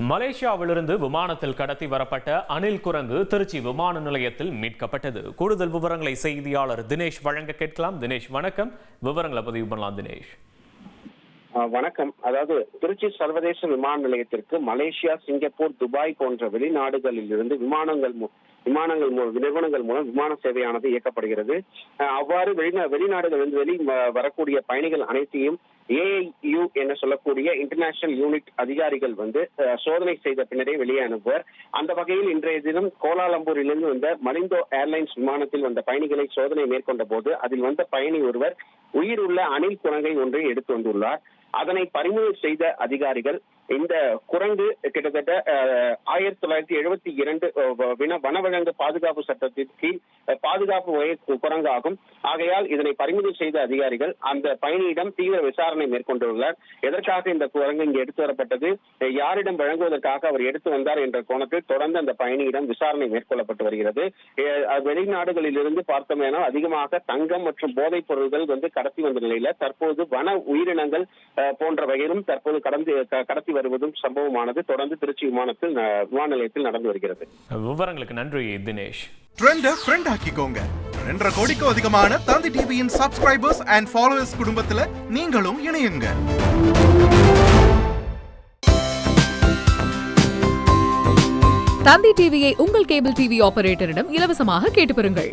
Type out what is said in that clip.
மலேசியாவிலிருந்து விமானத்தில் கடத்தி வரப்பட்ட அணில் குரங்கு திருச்சி விமான நிலையத்தில் மீட்கப்பட்டது. கூடுதல் விவரங்களை செய்தியாளர் தினேஷ் வழங்க கேட்கலாம். தினேஷ் வணக்கம். விவரங்களை பதிவு பண்ணலாம் தினேஷ். ஆஹ் வணக்கம். அதாவது திருச்சி சர்வதேச விமான நிலையத்திற்கு மலேசியா சிங்கப்பூர் துபாய் போன்ற வெளிநாடுகளில் இருந்து விமானங்கள் விமானங்கள் மூலம் நிறுவனங்கள் மூலம் விமான சேவையானது இயக்கப்படுகிறது. அவ்வாறு வெளிநாடுகள் வெளிநாடுகளிலிருந்து வெளி வரக்கூடிய பயணிகள் அனைத்தையும் ஏஐயு என சொல்லக்கூடிய இன்டர்நேஷனல் யூனிட் அதிகாரிகள் வந்து சோதனை செய்த பின்னரே வெளியே அனுப்புவர். அந்த வகையில் இன்றைய தினம் கோலாலம்பூரிலிருந்து வந்த மலிந்தோ ஏர்லைன்ஸ் விமானத்தில் வந்த பயணிகளை சோதனை மேற்கொண்ட போது அதில் வந்த பயணி ஒருவர் உயிருள்ள அணில் குரங்கை ஒன்றை எடுத்து வந்துள்ளார். அதனை பறிமுதல் செய்த அதிகாரிகள் இந்த குரங்கு கிட்டத்தட்ட ஆயிரத்தி தொள்ளாயிரத்தி எழுபத்தி இரண்டு வின வனவிலங்கு பாதுகாப்பு சட்டத்தின் கீழ் பாதுகாப்பு வகை கு- குரங்காகும். ஆகையால் இதனை பறிமுதல் செய்த அதிகாரிகள் அந்த பயணியிடம் தீவிர விசாரணை மேற்கொண்டுள்ளனர். எதற்காக இந்த குரங்கு இங்கு எடுத்து வரப்பட்டது? யாரிடம் வழங்குவதற்காக அவர் எடுத்து வந்தார் என்ற கோணத்தில் தொடர்ந்து அந்த பயணியிடம் விசாரணை மேற்கொள்ளப்பட்டு வருகிறது. அஹ், அஹ், வெளிநாடுகளிலிருந்து பார்த்தோமேனால் அதிகமாக தங்கம் மற்றும் போதைப் பொருள்கள் வந்து கடத்தி வந்த நிலையில தற்போது வன உயிரினங்கள் போன்ற வகையிலும் தற்போது கடந்து கடத்தி கடத்தி வருவதும் சம்பவமானது தொடர்ந்து திருச்சி விமானத்தில் விமான நிலையத்தில் நடந்து வருகிறது. விவரங்களுக்கு நன்றி தினேஷ். ட்ரெண்ட ஃப்ரெண்ட் ஆக்கிக்கோங்க. ரெண்டரை கோடிக்கும் அதிகமான தந்தி டிவியின் சப்ஸ்கிரைபர்ஸ் அண்ட் ஃபாலோவர்ஸ் குடும்பத்துல நீங்களும் இணையுங்க. தந்தி டிவியை உங்கள் கேபிள் டிவி ஆபரேட்டரிடம் இலவசமாக கேட்டு பெறுங்கள்.